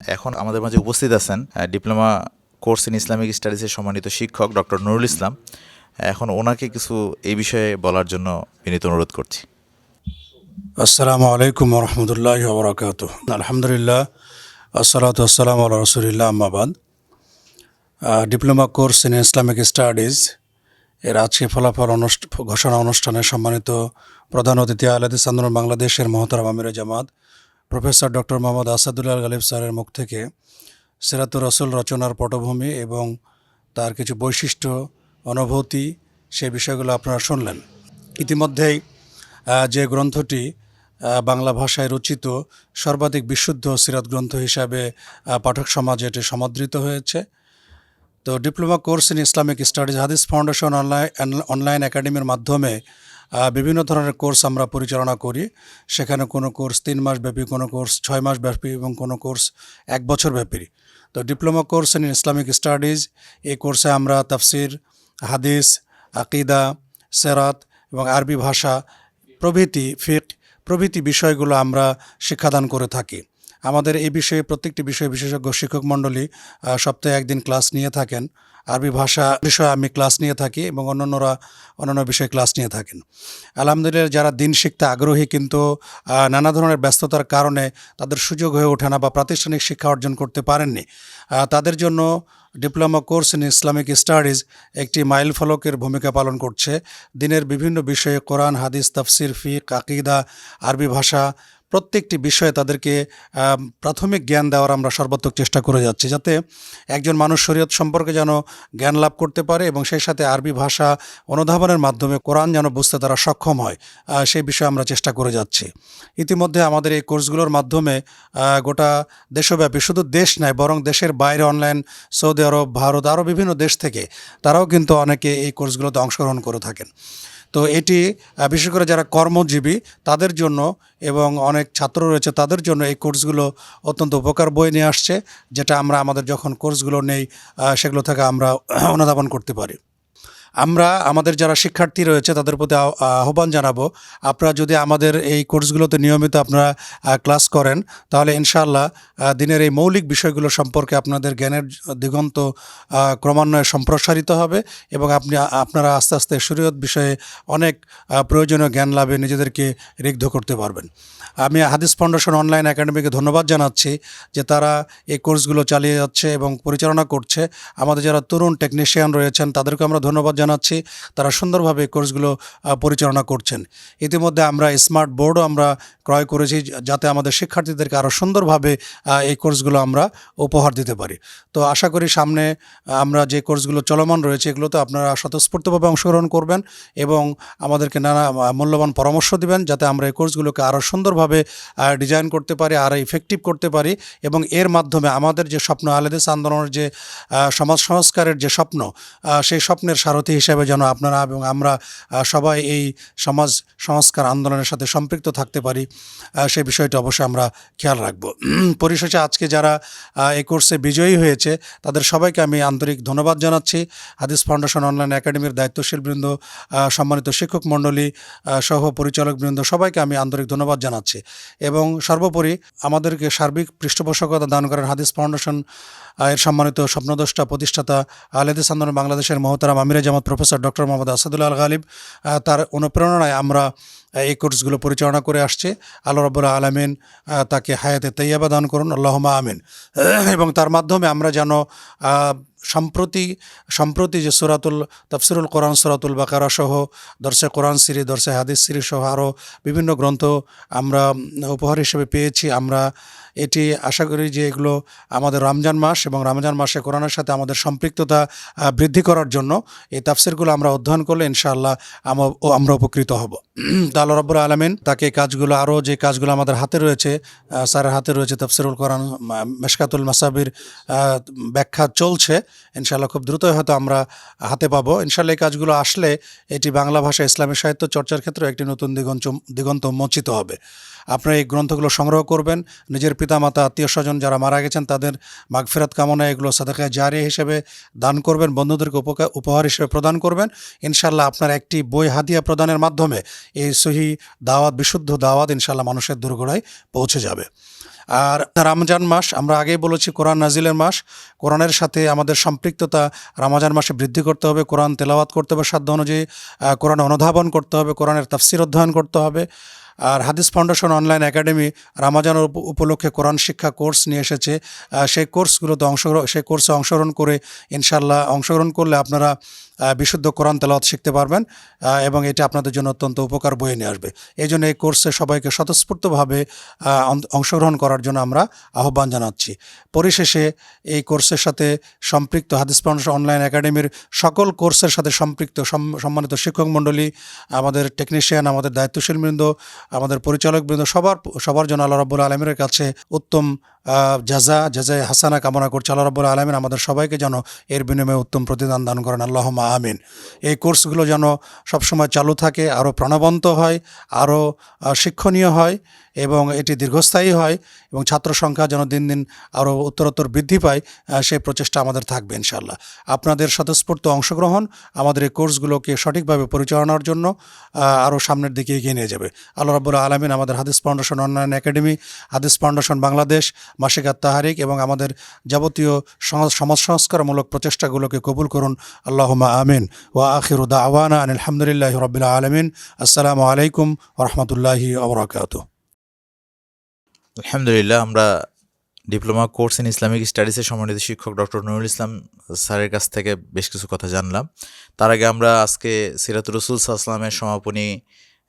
এখন আমাদের মাঝে উপস্থিত আছেন ডিপ্লোমা কোর্স ইন ইসলামিক স্টাডিজের সম্মানিত শিক্ষক ডক্টর নুরুল ইসলাম। এখন ওনাকে কিছু এই বিষয়ে বলার জন্য বিনীত অনুরোধ করছি। আসসালামু আলাইকুম রহমতুল্লাহ বরকাত আলহামদুলিল্লাহ, আসসালাতু আসসালাম আল্লাহ রসুলিল্লাহ আম্মাবাদ diploma course in Islamic studies এর আজকে ফলাফল ঘোষণা অনুষ্ঠানে সম্মানিত প্রধান অতিথি আলাদিস আন্দোলন বাংলাদেশের মহতারাম আমির জামাত প্রফেসর ডক্টর মোহাম্মদ আসাদুল্লাহ গালিব স্যারের মুখ থেকে সিরাতুর রসুল রচনার পটভূমি এবং তার কিছু বৈশিষ্ট্য, অনুভূতি, সে বিষয়গুলো আপনারা শুনলেন। ইতিমধ্যেই যে গ্রন্থটি বাংলা ভাষায় রচিত, সর্বাধিক বিশুদ্ধ সিরাত গ্রন্থ হিসাবে পাঠক সমাজে এটি সমাদৃত হয়েছে। তো diploma course in Islamic studies Hadith foundation online online একাডেমির মাধ্যমে বিভিন্ন ধরনের কোর্স আমরা পরিচালনা করি। সেখানে কোনো কোর্স তিন মাস ব্যাপী, কোনো কোর্স ছয় মাস ব্যাপী এবং কোনো কোর্স এক বছর ব্যাপী। তো diploma course in Islamic studies, এই কোর্সে আমরা তাফসির, হাদিস, আকিদা, সেরাত এবং আরবি ভাষা প্রভৃতি, ফিক প্রভৃতি বিষয়গুলো আমরা শিক্ষাদান করে থাকি। আমাদের এই বিষয়ে, প্রত্যেকটি বিষয়ে বিশেষজ্ঞ শিক্ষক মণ্ডলী সপ্তাহে একদিন ক্লাস নিয়ে থাকেন। আরবি ভাষা বিষয়ে আমি ক্লাস নিয়ে থাকি এবং অন্যান্যরা অন্যান্য বিষয়ে ক্লাস নিয়ে থাকেন। আলহামদুলিল্লাহ, যারা দিন শিখতে আগ্রহী কিন্তু নানা ধরনের ব্যস্ততার কারণে তাদের সুযোগ হয়ে ওঠে না বা প্রাতিষ্ঠানিক শিক্ষা অর্জন করতে পারেননি। তাদের জন্য diploma course in Islamic studies একটি মাইল ফলকের ভূমিকা পালন করছে। দিনের বিভিন্ন বিষয়ে কোরআন, হাদিস, তাফসির ফি কাকিদা আরবি ভাষা প্রত্যেকটি বিষয়ে তাদেরকে প্রাথমিক জ্ঞান দেওয়ার আমরা সর্বাত্মক চেষ্টা করে যাচ্ছি, যাতে একজন মানুষ শরীয়ত সম্পর্কে যেন জ্ঞান লাভ করতে পারে এবং সেই সাথে আরবি ভাষা অনুধাবনের মাধ্যমে কোরআন যেন বুঝতে তারা সক্ষম হয় সেই বিষয়ে আমরা চেষ্টা করে যাচ্ছি। ইতিমধ্যে আমাদের এই কোর্সগুলোর মাধ্যমে গোটা দেশব্যাপী শুধু দেশ নয়, বরং দেশের বাইরে অনলাইন, সৌদি আরব, ভারত, আরও বিভিন্ন দেশ থেকে তারাও কিন্তু অনেকে এই কোর্সগুলোতে অংশগ্রহণ করে থাকেন। তো এটি বিশেষ করে যারা কর্মজীবী তাদের জন্য এবং অনেক ছাত্র রয়েছে তাদের জন্য এই কোর্সগুলো অত্যন্ত উপকার বয়ে নিয়ে আসছে, যেটা আমরা আমাদের যখন কোর্সগুলো নেই সেগুলো থেকে আমরা অনুধাবন করতে পারি। আমরা, আমাদের যারা শিক্ষার্থী রয়েছে, তাদের প্রতি আহ- আহ্বান জানাব, আপনারা যদি আমাদের এই কোর্সগুলোতে নিয়মিত আপনারা ক্লাস করেন, তাহলে ইনশাআল্লাহ দিনের এই মৌলিক বিষয়গুলো সম্পর্কে আপনাদের জ্ঞানের দিগন্ত ক্রমান্বয়ে সম্প্রসারিত হবে এবং আপনি, আপনারা আস্তে আস্তে শরীয়ত বিষয়ে অনেক প্রয়োজনীয় জ্ঞান লাভে নিজেদেরকে রিগ্ধ করতে পারবেন। আমি হাদিস ফাউন্ডেশন অনলাইন একাডেমিকে ধন্যবাদ জানাচ্ছি যে তারা এই কোর্সগুলো চালিয়ে যাচ্ছে এবং পরিচালনা করছে। আমাদের যারা তরুণ টেকনিশিয়ান রয়েছেন তাদেরকে আমরা ধন্যবাদ জানাচ্ছি, তারা সুন্দরভাবে কোর্সগুলো পরিচালনা করছেন। ইতিমধ্যে আমরা স্মার্ট বোর্ডও আমরা ক্রয় করেছি, যাতে আমাদের শিক্ষার্থীদেরকে আরও সুন্দরভাবে এই কোর্সগুলো আমরা উপহার দিতে পারি। তো আশা করি সামনে আমরা যে কোর্সগুলো চলমান রয়েছে, এগুলোতে আপনারা স্বতঃস্ফূর্তভাবে অংশগ্রহণ করবেন এবং আমাদেরকে নানা মূল্যবান পরামর্শ দিবেন, যাতে আমরা এই কোর্সগুলোকে আরও সুন্দরভাবে ডিজাইন করতে পারি আরও ইফেক্টিভ করতে পারি এবং এর মাধ্যমে আমাদের যে স্বপ্ন আলেদেস আন্দোলনের যে সমাজ সংস্কারের যে স্বপ্ন সেই স্বপ্নের সারথি হিসেবে যেন আপনারা এবং আমরা সবাই এই সমাজ সংস্কার আন্দোলনের সাথে সম্পৃক্ত থাকতে পারি সেই বিষয়টা অবশ্যই আমরা খেয়াল রাখব। পরিশেষে আজকে যারা এই কোর্সে বিজয়ী হয়েছে, তাদের সবাইকে আমি আন্তরিক ধন্যবাদ জানাচ্ছি। হাদিস ফাউন্ডেশন অনলাইন একাডেমির দায়িত্বশীল বৃন্দ সম্মানিত শিক্ষক মণ্ডলী সহ পরিচালক বৃন্দ সবাইকে আমি আন্তরিক ধন্যবাদ জানাচ্ছি এবং সর্বোপরি আমাদেরকে সার্বিক পৃষ্ঠপোষকতা দান করেন হাদিস ফাউন্ডেশন এর সম্মানিত স্বপ্নদ্রষ্টা প্রতিষ্ঠাতা আলেদিস আন্দোলন বাংলাদেশের মহতারাম আমিরা জামাত প্রফেসর ডক্টর মোহাম্মদ আসাদুল্লাহ আল গালিব তার অনুপ্রেরণায় আমরা এই কোর্সগুলো পরিচালনা করে আসছে। আল্লাহ রবুল্লাহ আলমিন তাকে হায়াতে তৈয়াবা দান করুন। আল্লাহমা আমিন। এবং তার মাধ্যমে আমরা যেন সম্প্রতি সম্প্রতি যে সুরাতুল, তফসিরুল কোরআন, সুরাতুল বাকারা সহ, দর্শে কোরআন সিরি, দর্শে হাদিস সিরি সহ আরও বিভিন্ন গ্রন্থ আমরা উপহার হিসেবে পেয়েছি। আমরা এটি আশা করি যে এগুলো আমাদের রমজান মাস এবং রমজান মাসে কোরআনের সাথে আমাদের সম্পৃক্ততা বৃদ্ধি করার জন্য এই তাফসিরগুলো আমরা অধ্যয়ন করলে ইনশাআল্লাহ আমরা উপকৃত হব। তা আল্লাহ রব্বুল আলমিন তাকে কাজগুলো আরও যে কাজগুলো আমাদের হাতে রয়েছে স্যারের হাতে রয়েছে তাফসিরুল কোরআন মেশকাতুল মাসাবির ব্যাখ্যা চলছে ইনশাআল্লাহ খুব দ্রুতই হয়তো আমরা হাতে পাবো ইনশাল্লাহ এই কাজগুলো আসলে এটি বাংলা ভাষা ইসলামী সাহিত্য চর্চার ক্ষেত্রে একটি নতুন দিগন্ত দিগন্ত মোচিত হবে আপনারা এই গ্রন্থগুলো সংগ্রহ করবেন। নিজের পিতামাতা আত্মীয় স্বজন যারা মারা গেছেন, তাদের মাগফেরাত কামনায় এগুলো সাদাকায় জারি হিসেবে দান করবেন, বন্ধুদেরকে উপকার উপহার হিসেবে প্রদান করবেন। ইনশাল্লাহ আপনার একটি বই হাদিয়া প্রদানের মাধ্যমে এই সহি দাওয়াত, বিশুদ্ধ দাওয়াত ইনশাল্লাহ মানুষের দুর্গোড়ায় পৌঁছে যাবে। আর রমজান মাস, আমরা আগেই বলেছি কোরআন নাজিলের মাস। কোরআনের সাথে আমাদের সম্পৃক্ততা রমজান মাসে বৃদ্ধি করতে হবে, কোরআন তেলাওয়াত করতে হবে সাধ্য অনুযায়ী। কোরআন অনুধাবন করতে হবে, কোরআনের তাফসির অধ্যয়ন করতে হবে। আর হাদিস ফাউন্ডেশন অনলাইন একাডেমি রামাজানের উপ- উপলক্ষে কোরআন শিক্ষা কোর্স নিয়ে এসেছে। সেই কোর্সগুলোতে অংশগ্রহণ সেই কোর্সে অংশগ্রহণ করে ইনশাল্লাহ অংশগ্রহণ করলে আপনারা বিশুদ্ধ কোরআন তেলাওয়াত শিখতে পারবেন এবং এটা আপনাদের জন্য অত্যন্ত উপকার বয়ে নিয়ে আসবে। এই জন্য এই কোর্সে সবাইকে স্বতঃস্ফূর্তভাবে অংশগ্রহণ করার জন্য আমরা আহ্বান জানাচ্ছি। পরিশেষে এই কোর্সের সাথে সম্পৃক্ত হাদিস ফাউন্ডেশন অনলাইন একাডেমির সকল কোর্সের সাথে সম্পৃক্ত সম্মানিত শিক্ষক মণ্ডলী, আমাদের টেকনিশিয়ান, আমাদের দায়িত্বশীল বৃন্দ আমাদের পরিচালক বৃন্দ সবার সবার জন্য আল্লাহ রব্বুল আলমের কাছে উত্তম জাজা, জাজায় হাসানা কামনা করছে। আল্লাহ রব্বুল আলমিন আমাদের সবাইকে যেন এর বিনিময়ে উত্তম প্রতিদান দান করেন। আল্লাহ আমিন। এই কোর্সগুলো যেন সবসময় চালু থাকে আরও প্রাণবন্ত হয় আরও শিক্ষণীয় হয়। এবং এটি দীর্ঘস্থায়ী হয় এবং ছাত্র সংখ্যা যেন দিন দিন আরও উত্তরোত্তর বৃদ্ধি পায় সেই প্রচেষ্টা আমাদের থাকবে ইনশাল্লাহ আপনাদের স্বতঃস্ফূর্ত অংশগ্রহণ আমাদের এই কোর্সগুলোকে সঠিকভাবে পরিচালনার জন্য আরও সামনের দিকে এগিয়ে নিয়ে যাবে। আল্লাহ রাবুল্লাহ আলমিন আমাদের Hadith foundation online academy, Hadith foundation Bangladesh মাসিকাত তাহারিক এবং আমাদের যাবতীয় সমাজ সংস্কারমূলক প্রচেষ্টাগুলোকে কবুল করুন। আল্লাহুমা আমিন। ওয়া আখির দাওয়ানা আলহামদুলিল্লাহ রবিল্লা আলমিন। আসসালামু আলাইকুম রহমতুল্লাহি আবরাকাত আলহামদুলিল্লাহ, আমরা ডিপ্লোমা কোর্স ইন ইসলামিক স্টাডিজের সম্মানিত শিক্ষক ডক্টর নুরুল ইসলাম স্যারের কাছ থেকে বেশ কিছু কথা জানলাম। তার আগে আমরা আজকে সিরাতুর রসুল সাহসলামের সমাপনী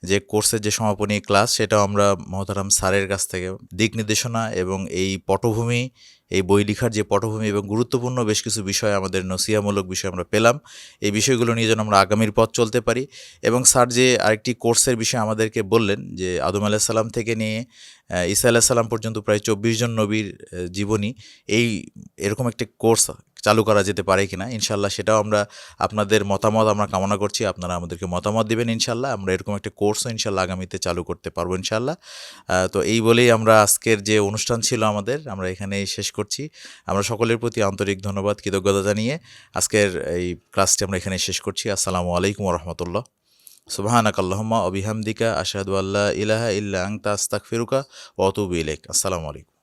যে কোর্সের যে সমাপনী ক্লাস, সেটাও আমরা মহতারাম স্যারের কাছ থেকে দিক নির্দেশনা এবং এই পটভূমি এই বই লেখার যে পটভূমি এবং গুরুত্বপূর্ণ বেশ কিছু বিষয় আমাদের নসিয়ামূলক বিষয় আমরা পেলাম। এই বিষয়গুলো নিয়ে যেন আমরা আগামীর পথ চলতে পারি এবং স্যার যে আরেকটি কোর্সের বিষয় আমাদেরকে বললেন যে আদম আলাহ সাল্লাম থেকে নিয়ে ঈসা আলাহ সাল্লাম পর্যন্ত প্রায় চব্বিশ জন নবীর জীবনী এই এরকম একটি কোর্স চালু করা যেতে পারে কি না ইনশাল্লাহ সেটাও আমরা আপনাদের মতামত আমরা কামনা করছি। আপনারা আমাদেরকে মতামত দেবেন ইনশাল্লাহ আমরা এরকম একটা কোর্সও ইনশাল্লাহ আগামীতে চালু করতে পারব ইনশাল্লাহ তো এই বলেই আমরা আজকের যে অনুষ্ঠান ছিল আমাদের, আমরা এখানেই শেষ করছি। আমরা সকলের প্রতি আন্তরিক ধন্যবাদ, কৃতজ্ঞতা জানিয়ে আজকের এই ক্লাসটি আমরা এখানে শেষ করছি। আসসালামু আলাইকুম রহমতুল্লাহ। সুবাহানাক আল্লাহমা অবিহামদিকা আশাহাদ আল্লাহ ইলাহা ইল্লা আংতা আস্তাক ফিরুকা অতুব ইলেক আসসালামু আলাইকুম।